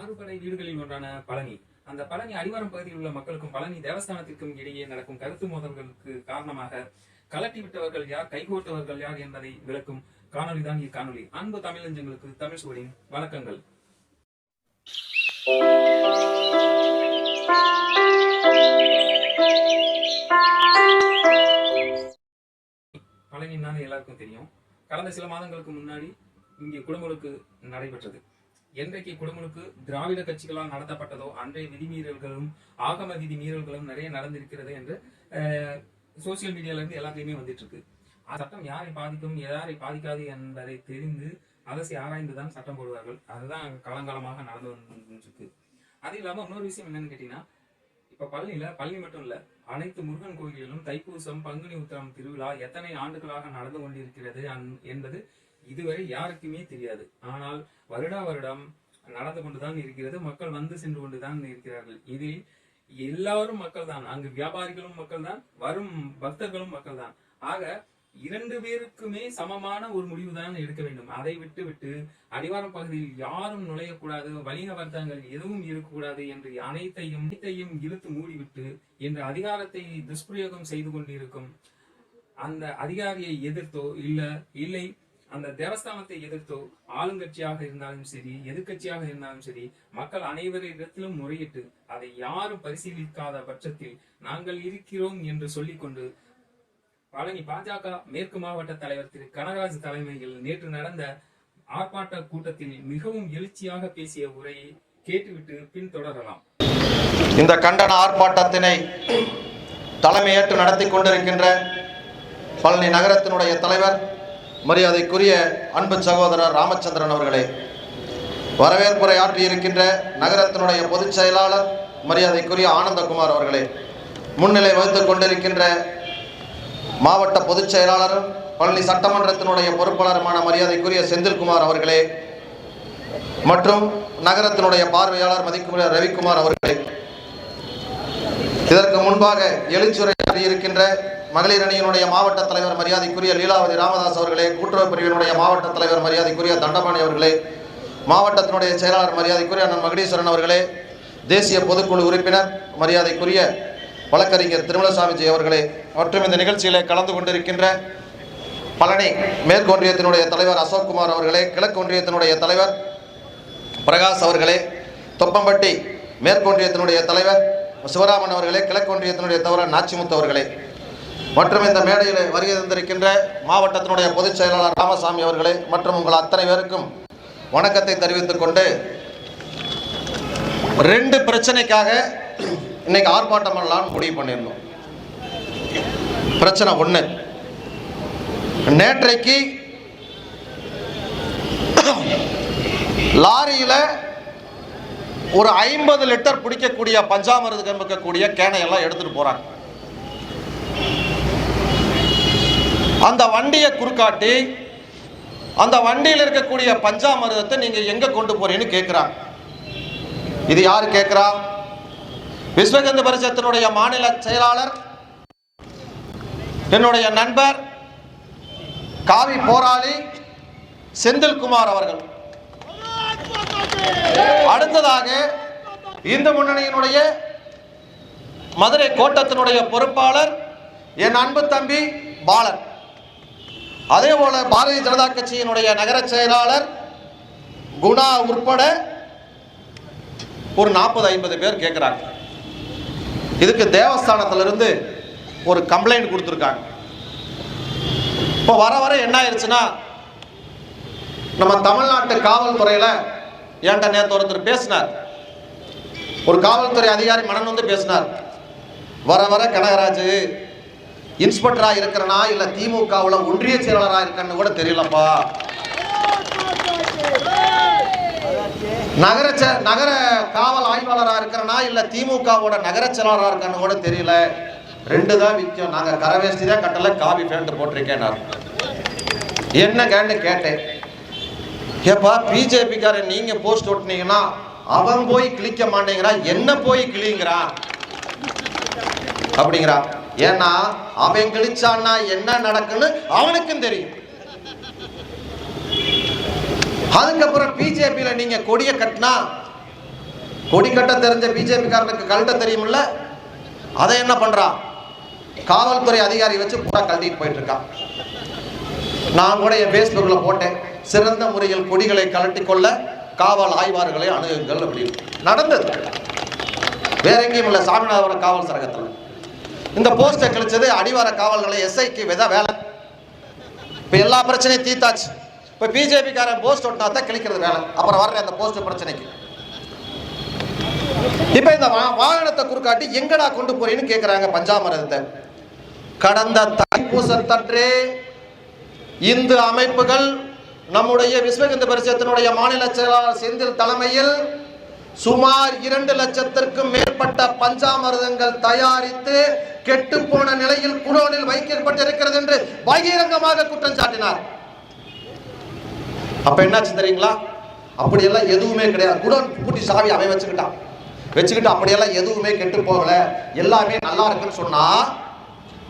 ஆறுபடை வீடுகளில் ஒன்றான பழனி. அந்த பழனி அடிவாரம் பகுதியில் உள்ள மக்களுக்கும் பழனி தேவஸ்தானத்திற்கும் இடையே நடக்கும் கருத்து மோதல்களுக்கு காரணமாக கலட்டி விட்டவர்கள் யார் கைகோட்டவர்கள் யார் என்பதை விளக்கும் காணொலி தான் இக்காணொலி அன்பு தமிழஞ்சங்களுக்கு தமிழ் சுவடின் வணக்கங்கள். பழனினாலே எல்லாருக்கும் தெரியும். கடந்த சில மாதங்களுக்கு முன்னாடி இங்கே குடமுழுக்கு நடைபெற்றது. என்றைக்கு குடமுழுக்கு திராவிட கட்சிகளால் நடத்தப்பட்டதோ அன்றைய விதிமீறல்களும் ஆகம விதி மீறல்களும் நிறைய நடந்திருக்கிறது என்று சோசியல் மீடியால இருந்து எல்லாத்தையுமே வந்துட்டு இருக்கு சட்டம் யாரை பாதிக்கும் யாரை பாதிக்காது என்பதை தெரிந்து அலசி ஆராய்ந்துதான் சட்டம் போடுவார்கள். அதுதான் காலங்காலமாக நடந்து வந்துருக்கு அது இல்லாம இன்னொரு விஷயம் என்னன்னு கேட்டீங்கன்னா இப்ப பழனியில பள்ளி மட்டும் இல்ல அனைத்து முருகன் கோயில்களிலும் தைப்பூசம் பங்குனி உத்திரம் திருவிழா எத்தனை ஆண்டுகளாக நடந்து கொண்டிருக்கிறது என்பது இதுவரை யாருக்குமே தெரியாது. ஆனால் வருடா வருடம் நடந்து கொண்டுதான் இருக்கிறது. மக்கள் வந்து சென்று கொண்டுதான் இருக்கிறார்கள். இதில் எல்லாரும் மக்கள் தான் அங்கு வியாபாரிகளும் மக்கள் தான் வரும் பக்தர்களும் மக்கள் தான் ஆக இரண்டு பேருக்குமே சமமான ஒரு முடிவு தான் எடுக்க வேண்டும். அதை விட்டு விட்டு அடிவாரம் பகுதியில் யாரும் நுழையக்கூடாது வணிக வர்த்தங்கள் எதுவும் இருக்கக்கூடாது என்று அனைத்தையும் அனைத்தையும் இழுத்து மூடிவிட்டு என்ற அதிகாரத்தை துஷ்பிரயோகம் செய்து கொண்டிருக்கும் அந்த அதிகாரியை எதிர்த்தோ இல்ல இல்லை அந்த தேவஸ்தானத்தை எதிர்த்தோ ஆளுங்கட்சியாக இருந்தாலும் சரி எதிர்கட்சியாக இருந்தாலும் சரி மக்கள் அனைவரிடத்திலும் முறையிட்டு அதை யாரும் பரிசீலிக்காத பட்சத்தில் நாங்கள் இருக்கிறோம் என்று சொல்லிக்கொண்டு பழனி பாஜக மேற்கு மாவட்ட தலைவர் திரு கனகராஜ் தலைமையில் நேற்று நடந்த ஆர்ப்பாட்ட கூட்டத்தில் மிகவும் எழுச்சியாக பேசிய உரையை கேட்டுவிட்டு பின்தொடரலாம். இந்த கண்டன ஆர்ப்பாட்டத்தினை தலைமையேற்று நடத்தி கொண்டிருக்கின்ற பழனி நகரத்தினுடைய தலைவர் மரியாதைக்குரிய அன்பு சகோதரர் ராமச்சந்திரன் அவர்களே வரவேற்புரை ஆற்றியிருக்கின்ற நகரத்தினுடைய பொதுச் செயலாளர் மரியாதைக்குரிய ஆனந்தகுமார் அவர்களே முன்னிலை வகித்துக் கொண்டிருக்கின்ற மாவட்ட பொதுச் செயலாளரும் பழனி சட்டமன்றத்தினுடைய பொறுப்பாளருமான மரியாதைக்குரிய செந்தில்குமார் அவர்களே மற்றும் நகரத்தினுடைய பார்வையாளர் மதிக்குரிய ரவிக்குமார் அவர்களே இதற்கு முன்பாக எழுச்சுரை இருக்கின்ற மகளிர் அணியினுடைய மாவட்ட தலைவர் மரியாதைக்குரிய லீலாவதி ராமதாஸ் அவர்களே கூட்டுறவு பிரிவினுடைய மாவட்ட தலைவர் மரியாதைக்குரிய தண்டபாணி அவர்களே மாவட்டத்தினுடைய செயலாளர் மரியாதைக்குரிய அண்ணன் மகடீஸ்வரன் அவர்களே தேசிய பொதுக்குழு உறுப்பினர் மரியாதைக்குரிய வழக்கறிஞர் திருமலசாமிஜி அவர்களே மற்றும் இந்த நிகழ்ச்சியில் கலந்து கொண்டிருக்கின்ற பழனி மேற்கு ஒன்றியத்தினுடைய தலைவர் அசோக்குமார் அவர்களே கிழக்கு ஒன்றியத்தினுடைய தலைவர் பிரகாஷ் அவர்களே தொப்பம்பட்டி மேற்கொன்றியத்தினுடைய தலைவர் சிவராமன் அவர்களே கிழக்கொன்றியத்தினுடைய ஒன்றியத்தினுடைய நாச்சிமுத்து அவர்களே. மற்றும் இந்த மேடையில் வருகை தந்திருக்கின்ற மாவட்டத்தினுடைய பொதுச் செயலாளர் ராமசாமி அவர்களே மற்றும் உங்கள் அத்தனை பேருக்கும் வணக்கத்தை தெரிவித்துக் கொண்டு ரெண்டு பிரச்சனைக்காக இன்னைக்கு ஆர்ப்பாட்டம் பண்ணலாம்னு முடிவு பண்ணியிருந்தோம். பிரச்சனை ஒன்று நேற்றைக்கு லாரியில் ஒரு ஐம்பது லிட்டர் பிடிக்கக்கூடிய பஞ்சாமிரது கம்பக்கக்கூடிய கேனை எல்லாம் எடுத்துட்டு போறாங்க. அந்த வண்டியை குறுக்காட்டி அந்த வண்டியில் இருக்கக்கூடிய பஞ்சாமிரதத்தை நீங்க எங்க கொண்டு போறீங்கன்னு கேட்கிறாங்க இது யாரு கேட்கிறா விஸ்வகந்த பரிசத்தினுடைய மாநில செயலாளர் என்னுடைய நண்பர் காவி போராளி செந்தில்குமார் அவர்கள். அடுத்ததாக இந்து முன்னணியினுடைய மதுரை கோட்டத்தினுடைய பொறுப்பாளர் என் அன்பு தம்பி பாலன். அதே போல பாரதிய ஜனதா கட்சியினுடைய நகர செயலாளர் குணா உட்பட ஒரு நாற்பது ஐம்பது பேர் கேட்குறாங்க இதுக்கு தேவஸ்தானத்திலிருந்து ஒரு கம்ப்ளைண்ட் கொடுத்துருக்காங்க. இப்போ வர வர என்ன ஆயிடுச்சுன்னா நம்ம தமிழ்நாட்டு காவல்துறையில் ஏன்டா நேற்று ஒருத்தர் பேசினார்? ஒரு காவல்துறை அதிகாரி மனன் வந்து பேசினார். வர வர கனகராஜ் இன்ஸ்பெக்டராக இருக்கிறனா இல்லை திமுகவில் ஒன்றிய செயலாளராக இருக்கன்னு கூட தெரியலப்பா. நகர செ- நகர காவல் ஆய்வாளரா இருக்கிறனா இல்ல திமுகவோட நகர செயலாளரா இருக்கான்னு கூட தெரியல. ரெண்டு தான் விற்கும் நாங்க கரவேஷ்டி தான் கட்டல காவி பேண்ட் போட்டிருக்கேன் நான் என்னங்கன்னு கேட்டேன். ஏப்பா பிஜேபிக்காரன் நீங்க போஸ்ட் ஓட்டுனீங்கன்னா அவன் போய் கிளிக்க மாட்டேங்கிறான் என்ன போய் கிளிங்கிறான் அப்படிங்கிறா. ஏன்னா அவன் கிழிச்சான்னா என்ன நடக்குன்னு அவனுக்கும் தெரியும். அதுக்கப்புறம் பிஜேபியில நீங்க கொடியை கட்டினா கொடி கட்ட தெரிஞ்ச பிஜேபிக்காரனுக்கு கழட்ட தெரியுமில்ல? அதை என்ன பண்றான் காவல்துறை அதிகாரி வச்சு பூரா கழட்டிட்டு போயிட்டு இருக்கான் நான் கூட என் ஃபேஸ்புக்ல போட்டேன். சிறந்த முறையில் கொடிகளை கழட்டி கொள்ள காவல் ஆய்வார்களை அணுகுங்கள் அப்படின்னு. நடந்தது. வேற எங்கேயும் இல்லை. சாமிநாதபுரம் காவல் சரகத்தில். இந்த போஸ்டை கிழிச்சது அடிவார காவல்களை எஸ்ஐக்கு வித வேலை. இப்போ எல்லா பிரச்சனையும் தீத்தாச்சு இப்போ பிஜேபிக்காரன் போஸ்ட் ஒட்டினா தான் கிழிக்கிறது வேலை. அப்புறம் வர்ற அந்த போஸ்ட் பிரச்சனைக்கு. இப்போ இந்த வாகனத்தை குறுக்காட்டி எங்கடா கொண்டு போறீன்னு கேட்குறாங்க பஞ்சாமரத்தை கடந்த தைப்பூசத்தன்றே இந்து அமைப்புகள் நம்முடைய விஸ்வகிந்து பரிசத்தினுடைய மாநில செயலாளர் செந்தில் தலைமையில் சுமார் இரண்டு லட்சத்திற்கும் மேற்பட்ட பஞ்சாமிரதங்கள் தயாரித்து கெட்டுப்போன நிலையில் குடோனில் வைக்கப்பட்டிருக்கிறது என்று பகிரங்கமாக குற்றம் சாட்டினார். அப்ப என்னாச்சு தெரியுங்களா? அப்படியெல்லாம் எதுவுமே கிடையாது. குடோன் பூட்டி சாவி அவன் வச்சுக்கிட்டான். வச்சுக்கிட்டு அப்படியெல்லாம் எதுவுமே கெட்டு போகல. எல்லாமே நல்லா இருக்குன்னு சொன்னா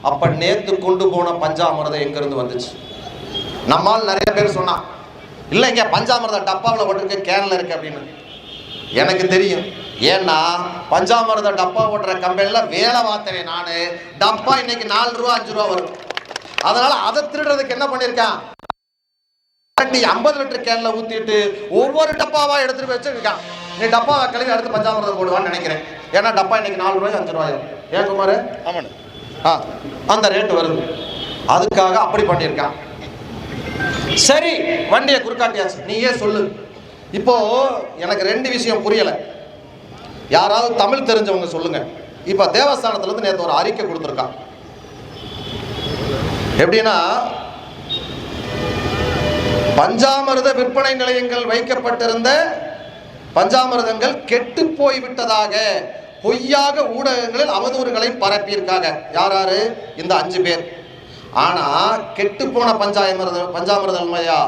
அப்ப நேத்து கொண்டு போன பஞ்சாமிரதம் எங்கிருந்து வந்துச்சு? நம்மால் நிறைய பேர் சொன்னான் இல்லைங்க பஞ்சாமிர்தம் டப்பாவில் போட்டிருக்கு கேன்ல இருக்கு அப்படின்னு. எனக்கு தெரியும். ஏன்னா பஞ்சாமிர்த டப்பா ஓட்டுற கம்பெனில வேலை பார்த்தேன் நானு. டப்பா இன்னைக்கு நாலு ரூபா அஞ்சு ரூபா வரும். அதனால அதை திருடுறதுக்கு என்ன பண்ணிருக்கான்? நீ ஐம்பது லிட்டர் கேன்ல ஊத்திட்டு ஒவ்வொரு டப்பாவா எடுத்துட்டு வச்சிருக்கான். நீ டப்பாவை கழுவி அடுத்து பஞ்சாமிர்தம் போடுவான்னு நினைக்கிறேன். ஏன்னா டப்பா இன்னைக்கு நாலு ரூபாய் அஞ்சு ரூபாயும் ஏன் குமார்? ஆமாண்ணே. ஆ அந்த ரேட் வருது. அதுக்காக அப்படி பண்ணியிருக்கான் சரி வண்டியை குறுக்காட்டியாச்சு. நீயே சொல்லு? இப்போ எனக்கு ரெண்டு விஷயம் புரியல. யாராவது தமிழ் தெரிஞ்சவங்க சொல்லுங்க. இப்போ தேவஸ்தானத்துல இருந்து நேற்று ஒரு அறிக்கை கொடுத்துருக்கான். எப்படின்னா பஞ்சாமிர்த விற்பனை நிலையங்கள் வைக்கப்பட்டிருந்த பஞ்சாமிர்தங்கள் கெட்டு போய் விட்டதாக பொய்யாக ஊடகங்களில் அவதூறுகளை பரப்பியிருக்காங்க. யார் யாரு? இந்த அஞ்சு பேர். ஆனா கெட்டு போன பஞ்சாமிர்த பஞ்சாமிர்தமையா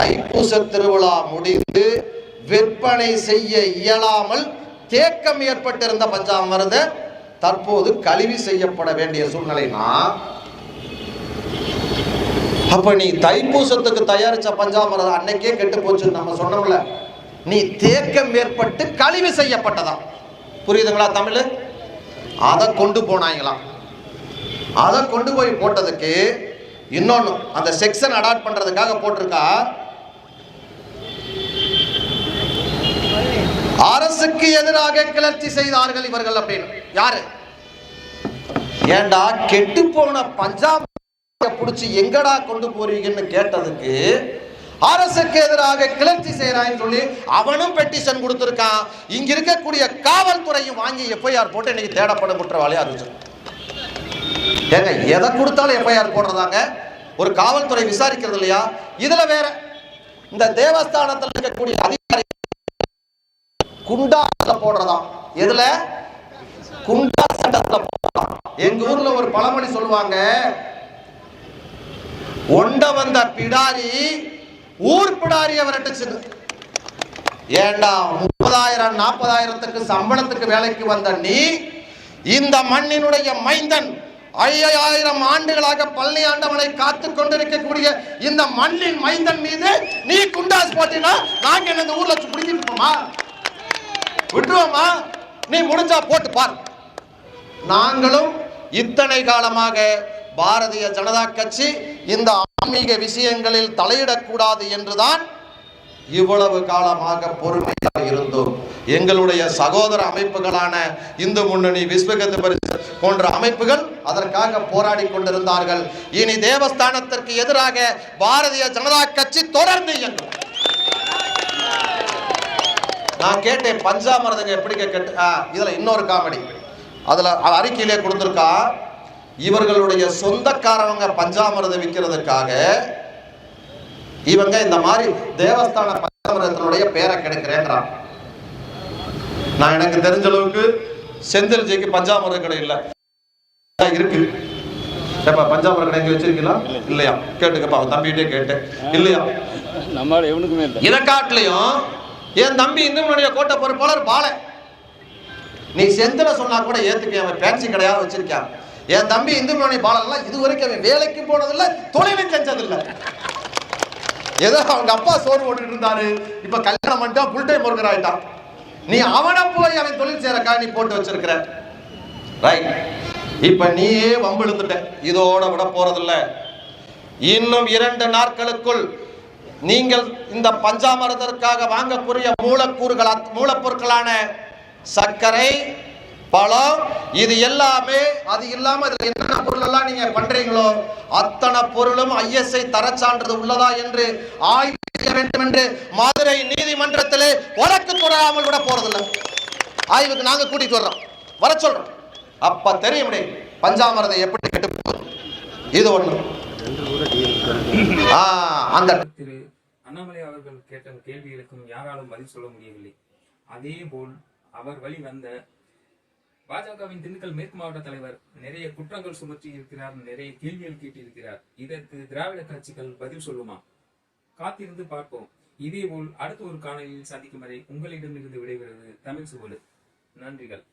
தைப்பூச திருவிழா முடிந்து விற்பனை செய்ய இயலாமல் தேக்கம் ஏற்பட்டிருந்த பஞ்சாமிரத தற்போது கழுவி செய்யப்பட வேண்டிய சூழ்நிலைனா? அப்ப நீ தைப்பூசத்துக்கு தயாரிச்ச பஞ்சாமிரதம் அன்னைக்கே கெட்டு போச்சு நம்ம சொன்னோம்ல. நீ தேக்கம் ஏற்பட்டு கழிவு செய்யப்பட்டதா புரியுதுங்களா தமிழ்? அதை கொண்டு போனாங்களாம். அதை கொண்டு போய் போட்டதுக்கு இன்னொன்னு அந்த செக்ஷன் அடாப்ட் பண்றதுக்காக போட்டிருக்கா? அரசுக்கு எதிராக கிளர்ச்சி செய்தார்கள் இவர்கள் அப்படின்னு. யாரு? ஏண்டா கெட்டு போன பஞ்சாப் பிடிச்சி எங்கடா கொண்டு போறீங்கன்னு கேட்டதுக்கு அரசுக்கு எதிராக கிளர்ச்சி செய்யறான்னு சொல்லி அவனும் பெட்டிஷன் கொடுத்துருக்கான். இங்க இருக்கக்கூடிய காவல்துறையும் வாங்கி எஃப்ஐஆர் போட்டு இன்னைக்கு தேடப்படும் குற்றவாளியா இருந்துச்சு. ஏங்க எதை கொடுத்தாலும் எஃப்ஐஆர் போடுறதாங்க? ஒரு காவல்துறை விசாரிக்கிறது இல்லையா? இதுல வேற இந்த தேவஸ்தானத்தில் இருக்கக்கூடிய அதிகாரி குண்டா போடுறதா எதுல? குண்டா சட்டத்துல போடுறதாம். எங்க ஊர்ல ஒரு பழமொழி சொல்லுவாங்க ஒண்ட வந்த பிடாரி ஊர் பிடாரிய விரட்டுச்சுது ஏண்டா முப்பதாயிரம் நாற்பதாயிரத்துக்கு சம்பளத்துக்கு வேலைக்கு வந்த நீ இந்த மண்ணினுடைய மைந்தன் ஐயாயிரம் ஆண்டுகளாக பழனி ஆண்டவனை காத்து கொண்டிருக்கக்கூடிய இந்த மண்ணின் மைந்தன் மீது நீ குண்டாஸ் போட்டினா நாங்க என்ன இந்த ஊர்ல பிடிக்கிட்டு விட்டுருவோமா? நீ முடிஞ்சா போட்டு பார். நாங்களும் இத்தனை காலமாக பாரதிய ஜனதா கட்சி இந்த ஆன்மீக விஷயங்களில் தலையிடக்கூடாது என்றுதான் இவ்வளவு காலமாக பொறுமையாக இருந்தோம். எங்களுடைய சகோதர அமைப்புகளான இந்து முன்னணி விஸ்வகத்து பரிசு போன்ற அமைப்புகள் அதற்காக போராடி கொண்டிருந்தார்கள். இனி தேவஸ்தானத்திற்கு எதிராக பாரதிய ஜனதா கட்சி தொடர்ந்து இயங்கும். நான் கேட்டேன் பஞ்சாமிரதங்க எப்படி கேட்டு இதுல இன்னொரு காமெடி. அதுல அறிக்கையிலே கொடுத்துருக்கா இவர்களுடைய சொந்தக்காரவங்க பஞ்சாமிரதம் விற்கிறதுக்காக இவங்க இந்த மாதிரி தேவஸ்தான பஞ்சாமிரதத்தினுடைய பேரை கெடுக்கிறேங்கிறான் நான் எனக்கு தெரிஞ்ச அளவுக்கு செந்தில் ஜிக்கு பஞ்சாமிரத கடை இல்லை. இருக்கு. ஏப்பா பஞ்சாமிரத கடை எங்க வச்சிருக்கீங்களா? இல்லையா? கேட்டுக்கப்பா அவன் தம்பிகிட்டே கேட்டேன். இல்லையா? நம்மளால எவனுக்குமே இல்லை. இதை காட்டிலையும் என் தம்பி இந்து முன்னணிய கோட்டை பொறுப்பாளர் பால. நீ செந்தில சொன்னா கூட ஏத்துக்க அவன் பேன்சி கடையாவது வச்சிருக்கான். என் தம்பி இந்து முன்னணி பாலன்லாம் இது வரைக்கும் அவன் வேலைக்கு போனதில்ல தொழிலும் செஞ்சதில்ல ஏதோ அவங்க அப்பா சோறு போட்டுட்டு இருந்தாரு. இப்ப கல்யாணம் பண்ணிட்டா புல் டைம் ஒர்க்கர் ஆயிட்டான். நீ அவனை போய் அவன் தொழில் செய்யறக்கா நீ போட்டு வச்சிருக்கிற. ரைட் இப்ப நீயே வம்பிழுந்துட்ட இதோட விட போறதில்ல. இன்னும் இரண்டு நாட்களுக்குள் நீங்கள் இந்த பஞ்சாமரத்திற்காக வாங்கக்கூடிய மூலக்கூறுகள் மூலப்பொருட்களான சர்க்கரை பழம் இது எல்லாமே அது இல்லாம இதுல என்னென்ன பொருள் எல்லாம் நீங்க பண்றீங்களோ அத்தனை பொருளும் ஐஎஸ்ஐ தரச்சான்றது உள்ளதா என்று ஆய்வு வைக்க வேண்டும் என்று மதுரை நீதிமன்றத்திலே வழக்கு தொடராமல் விட போறதில்லை. ஆய்வுக்கு நாங்க கூட்டிட்டு வர்றோம். வர சொல்றோம். அப்ப தெரியும் டேய், எப்படி கெட்டு போகுது. இது ஒண்ணு. அந்த திரு அண்ணாமலை அவர்கள் கேட்ட கேள்விகளுக்கும் யாராலும் பதில் சொல்ல முடியவில்லை. அதே போல் அவர் வழி வந்த பாஜகவின் திண்டுக்கல் மேற்கு மாவட்ட தலைவர் நிறைய குற்றங்கள் சுமற்றி இருக்கிறார் நிறைய கேள்விகள் கேட்டிருக்கிறார். இதற்கு திராவிட கட்சிகள் பதில் சொல்லுமா? காத்திருந்து பார்ப்போம். இதேபோல் அடுத்த ஒரு காணொலியில் சந்திக்கும் வரை உங்களிடமிருந்து விடைபெறுவது தமிழ் சுவடு நன்றிகள்.